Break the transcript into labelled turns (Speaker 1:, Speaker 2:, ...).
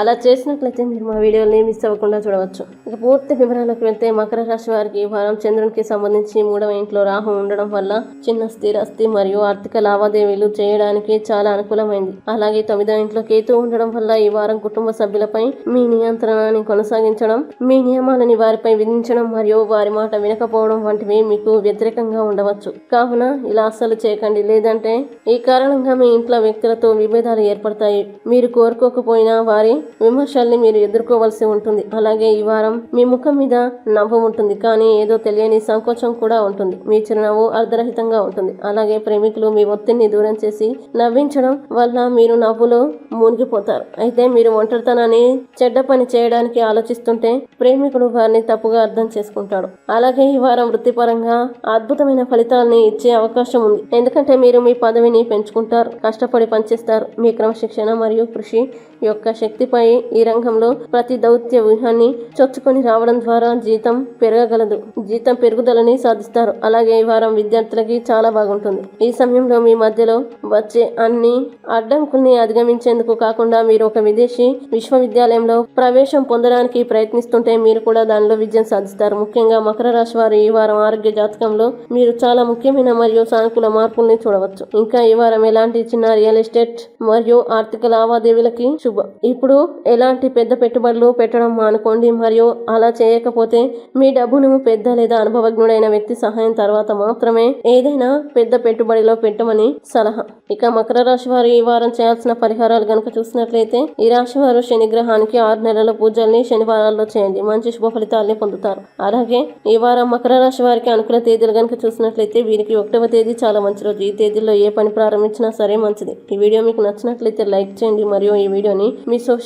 Speaker 1: అలా చేసినట్లయితే మీరు మా వీడియోని మిస్ అవ్వకుండా చూడవచ్చు. ఇక పూర్తి వివరాలకు వెళ్తే మకర రాశి వారికి ఈ వారం చంద్రునికి సంబంధించి మూడవ ఇంట్లో రాహు ఉండడం వల్ల చిన్న స్థిరాస్తి మరియు ఆర్థిక లావాదేవీలు చేయడానికి చాలా అనుకూలమైంది. అలాగే తొమ్మిదవ ఇంట్లో కేతు ఉండడం వల్ల ఈ వారం కుటుంబ సభ్యులపై మీ నియంత్రణని కొనసాగించడం మీ నియమాలని వారిపై విధించడం మరియు వారి మాట వినకపోవడం వంటివి మీకు వ్యతిరేకంగా ఉండవచ్చు. కావున ఇలా అస్సలు చేయకండి. లేదంటే ఈ కారణంగా మీ ఇంట్లో వ్యక్తులతో విభేదాలు ఏర్పడతాయి. మీరు కోరుకోకపోయినా వారి విమర్శల్ని మీరు ఎదుర్కోవాల్సి ఉంటుంది. అలాగే ఈ వారం మీ ముఖం మీద నవ్వు ఉంటుంది. కానీ ఏదో తెలియని సంకోచం కూడా ఉంటుంది. మీ చిరునవ్వు అర్ధరహితంగా ఉంటుంది. అలాగే ప్రేమికులు మీ ఒత్తిడిని దూరం చేసి నవ్వించడం వల్ల మీరు నవ్వులో మునిగిపోతారు. అయితే మీరు ఒంటరితనాన్ని చెడ్డ పని చేయడానికి ఆలోచిస్తుంటే ప్రేమికుడు వారిని తప్పుగా అర్థం చేసుకుంటాడు అలాగే ఈ వారం వృత్తిపరంగా అద్భుతమైన ఫలితాలని ఇచ్చే అవకాశం ఉంది. ఎందుకంటే మీరు మీ పదవిని పెంచుకుంటారు కష్టపడి పనిచేస్తారు. మీ క్రమశిక్షణ మరియు కృషి యొక్క శక్తి రూపాయి ఈ రంగంలో ప్రతి దౌత్య వ్యూహాన్ని చొచ్చుకొని రావడం ద్వారా జీతం పెరగగలదు. జీతం పెరుగుదలని సాధిస్తారు. అలాగే ఈ వారం విద్యార్థులకి చాలా బాగుంటుంది. ఈ సమయంలో మీ మధ్యలో వచ్చే అన్ని అడ్డంకుల్ని అధిగమించేందుకు కాకుండా మీరు ఒక విదేశీ విశ్వవిద్యాలయంలో ప్రవేశం పొందడానికి ప్రయత్నిస్తుంటే మీరు కూడా దానిలో విజయం సాధిస్తారు. ముఖ్యంగా మకర రాశి వారు ఈ వారం ఆరోగ్య జాతకంలో మీరు చాలా ముఖ్యమైన మరియు సానుకూల మార్పుల్ని చూడవచ్చు. ఇంకా ఈ వారం ఎలాంటి చిన్న రియల్ ఎస్టేట్ మరియు ఆర్థిక లావాదేవీలకి శుభం. ఇప్పుడు ఎలాంటి పెద్ద పెట్టుబడులు పెట్టడం మానుకోండి మరియు అలా చేయకపోతే మీ డబ్బును పెద్ద లేదా అనుభవజ్ఞుడైన వ్యక్తి సహాయం తర్వాత మాత్రమే ఏదైనా పెద్ద పెట్టుబడిలో పెట్టమని సలహా. ఇక మకర రాశి వారు ఈ వారం చేయాల్సిన పరిహారాలు కనుక చూసినట్లయితే ఈ రాశి వారు శనిగ్రహానికి ఆరు నెలల పూజల్ని శనివారాల్లో చేయండి. మంచి శుభ ఫలితాల్ని పొందుతారు. అలాగే ఈ వారం మకర రాశి వారికి అనుకూల తేదీలు గనుక చూసినట్లయితే వీరికి ఒకటవ తేదీ చాలా మంచి రోజు. ఈ తేదీలో ఏ పని ప్రారంభించినా సరే మంచిది. ఈ వీడియో మీకు నచ్చినట్లయితే లైక్ చేయండి మరియు ఈ వీడియోని మీ సోషల్